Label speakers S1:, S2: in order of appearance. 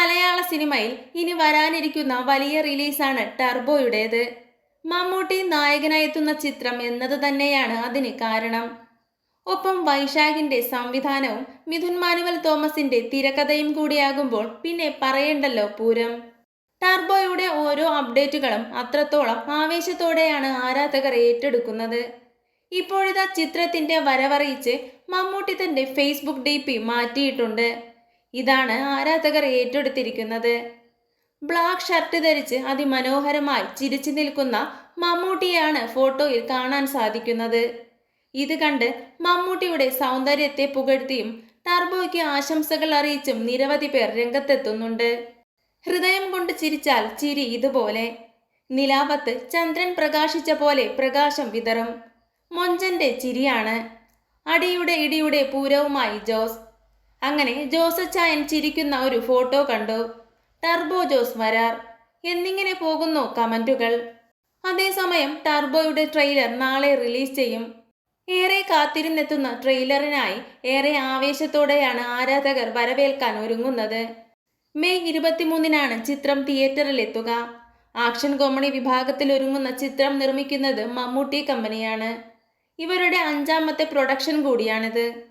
S1: മലയാള സിനിമയിൽ ഇനി വരാനിരിക്കുന്ന വലിയ റിലീസാണ് ടർബോയുടേത്. മമ്മൂട്ടി നായകനായി എത്തുന്ന ചിത്രം എന്നത് തന്നെയാണ് അതിന് കാരണം. ഒപ്പം വൈശാഖിന്റെ സംവിധാനവും മിഥുൻ മാനുവൽ തോമസിന്റെ തിരക്കഥയും കൂടിയാകുമ്പോൾ പിന്നെ പറയണ്ടല്ലോ പൂരം. ടർബോയുടെ ഓരോ അപ്ഡേറ്റുകളും അത്രത്തോളം ആവേശത്തോടെയാണ് ആരാധകർ ഏറ്റെടുക്കുന്നത്. ഇപ്പോഴിതാ ചിത്രത്തിന്റെ വരവറിയിച്ച് മമ്മൂട്ടി തന്റെ ഫേസ്ബുക്ക് ഡി പി മാറ്റിയിട്ടുണ്ട്. ഇതാണ് ആരാധകർ ഏറ്റെടുത്തിരിക്കുന്നത്. ബ്ലാക്ക് ഷർട്ട് ധരിച്ച് അതിമനോഹരമായി ചിരിച്ചു നിൽക്കുന്ന മമ്മൂട്ടിയാണ് ഫോട്ടോയിൽ കാണാൻ സാധിക്കുന്നത്. ഇത് കണ്ട് മമ്മൂട്ടിയുടെ സൗന്ദര്യത്തെ പുകഴ്ത്തിയും ടർബോയ്ക്ക് ആശംസകൾ അറിയിച്ചും നിരവധി പേർ രംഗത്തെത്തുന്നുണ്ട്. ഹൃദയം കൊണ്ട് ചിരിച്ചാൽ ചിരി ഇതുപോലെ. നിലാപത്ത് ചന്ദ്രൻ പ്രകാശിച്ച പോലെ പ്രകാശം വിതറും. മൊഞ്ചന്റെ ചിരിയാണ്. അടിയുടെ ഇടിയുടെ പൂരവുമായി ജോസ് അങ്ങനെ ജോസച്ചായൻ ചിരിക്കുന്ന ഒരു ഫോട്ടോ കണ്ടു. ടർബോ ജോസ് വരാർ. എന്നിങ്ങനെ പോകുന്നു കമന്റുകൾ. അതേസമയം ടർബോയുടെ ട്രെയിലർ നാളെ റിലീസ് ചെയ്യും. ഏറെ കാത്തിരുന്നെത്തുന്ന ട്രെയിലറിനായി ഏറെ ആവേശത്തോടെയാണ് ആരാധകർ വരവേൽക്കാൻ ഒരുങ്ങുന്നത്. മെയ് ഇരുപത്തിമൂന്നിനാണ് ചിത്രം തിയേറ്ററിലെത്തുക. ആക്ഷൻ കോമഡി വിഭാഗത്തിൽ ഒരുങ്ങുന്ന ചിത്രം നിർമ്മിക്കുന്നത് മമ്മൂട്ടി കമ്പനിയാണ്. ഇവരുടെ അഞ്ചാമത്തെ പ്രൊഡക്ഷൻ കൂടിയാണിത്.